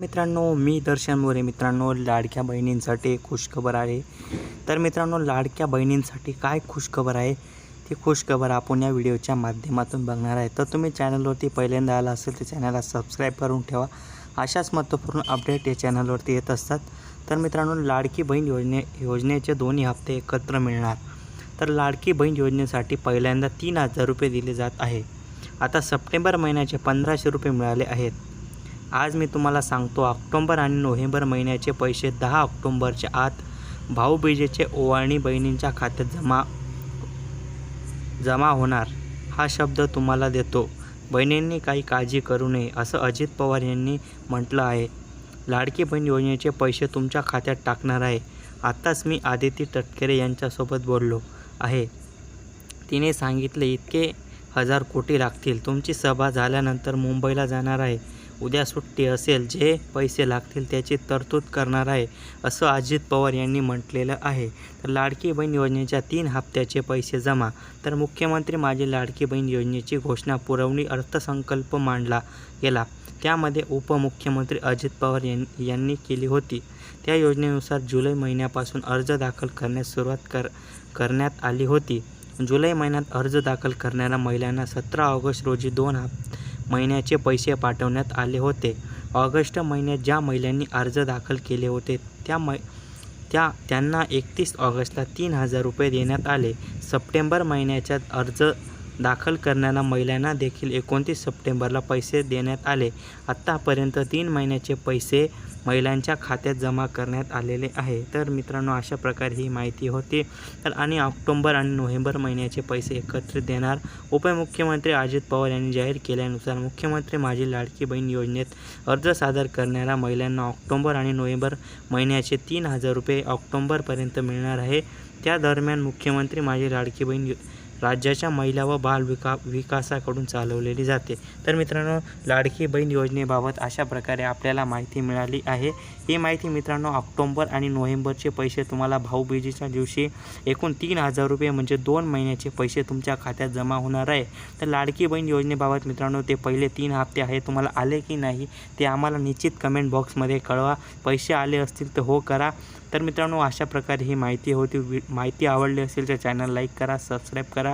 मित्रांनो मी दर्शन मोरे. मित्रांनो लाडक्या बहिणींसाठी एक खुशखबर आहे. तर मित्रांनो लाडक्या बहिणींसाठी काय खुशखबर आहे? ती खुशखबर आपण या व्हिडिओच्या माध्यमातून बघणार आहे. तर तुम्ही चॅनलवरती पहिल्यांदा आला असेल तर चॅनलला सबस्क्राईब करून ठेवा. अशाच महत्त्वपूर्ण अपडेट या चॅनलवरती येत असतात. तर मित्रांनो लाडकी बहीण योजने योजनेचे दोन्ही हप्ते एकत्र मिळणार. तर लाडकी बहीण योजनेसाठी पहिल्यांदा तीन हजार रुपये दिले जात आहे. आता सप्टेंबर महिन्याचे पंधराशे रुपये मिळाले आहेत. आज मी तुम्हाला सांगतो ऑक्टोंबर आणि नोव्हेंबर महिन्याचे पैसे दहा ऑक्टोंबरच्या आत भाऊबीजेचे ओवाळणी बहिणींच्या खात्यात जमा जमा होणार. हा शब्द तुम्हाला देतो. बहिणींनी काही काळजी करू नये असं अजित पवार यांनी म्हटलं आहे. लाडकी बहीण योजनेचे पैसे तुमच्या खात्यात टाकणार आहे. आत्ताच मी आदिती तटकरे यांच्यासोबत बोललो आहे. तिने सांगितले इतके हजार कोटी लागतील. तुमची सभा झाल्यानंतर मुंबईला जाणार आहे. उद्या सुट्टी असेल जे पैसे लागतील त्याची तरतूद करणार आहे असं अजित पवार यांनी म्हटलेलं आहे. तर लाडकी बहीण योजनेच्या तीन हप्त्याचे पैसे जमा. तर मुख्यमंत्री माझी लाडकी बहीण योजनेची घोषणा पुरवणी अर्थसंकल्प मांडला गेला. त्यामध्ये उपमुख्यमंत्री अजित पवार यां यांनी केली होती. त्या योजनेनुसार जुलै महिन्यापासून अर्ज दाखल करण्यास सुरुवात कर करण्यात आली होती. जुलै महिन्यात अर्ज दाखल करणाऱ्या महिलांना सतरा ऑगस्ट रोजी दोन हप्ते महिन्याचे पैसे पाठवण्यात आले होते. ऑगस्ट महिन्यात ज्या महिलांनी अर्ज दाखल केले होते त्या मै त्या त्यांना एकतीस ऑगस्टला तीन हजार रुपये देण्यात आले. सप्टेंबर महिन्याच्या अर्ज दाखल करणाऱ्या महिलांना देखील एकोणतीस सप्टेंबरला पैसे देण्यात आले. आत्तापर्यंत तीन महिन्याचे पैसे महिलांच्या खात्यात जमा करण्यात आलेले आहे. तर मित्रांनो अशा प्रकारे ही माहिती होती. तर आणि ऑक्टोंबर आणि नोव्हेंबर महिन्याचे पैसे एकत्रित देणार उपमुख्यमंत्री अजित पवार यांनी जाहीर केल्यानुसार मुख्यमंत्री माझी लाडकी बहीण योजनेत अर्ज सादर करणाऱ्या महिलांना ऑक्टोंबर आणि नोव्हेंबर महिन्याचे तीन हजार रुपये ऑक्टोंबरपर्यंत मिळणार आहे. त्या दरम्यान मुख्यमंत्री माझी लाडकी बहीण राज्याच्या महिला व बाल विका विकासाकडून चालवलेली जाते. तर मित्रांनो लाडकी बहीण योजनेबाबत अशा प्रकारे आपल्याला माहिती मिळाली आहे. ही माहिती मित्रांनो ऑक्टोंबर आणि नोव्हेंबरचे पैसे तुम्हाला भाऊबीजेच्या दिवशी एकूण तीन हजार रुपये म्हणजे दोन महिन्याचे पैसे तुमच्या खात्यात जमा होणार आहे. तर लाडकी बहीण योजनेबाबत मित्रांनो ते पहिले तीन हप्ते आहे तुम्हाला आले की नाही ते आम्हाला निश्चित कमेंट बॉक्समध्ये कळवा. पैसे आले असतील तर हो करा. तर मित्रांनो अशा प्रकारे ही माहिती होती. माहिती आवडली असेल तर चॅनल लाईक करा सबस्क्राईब करा.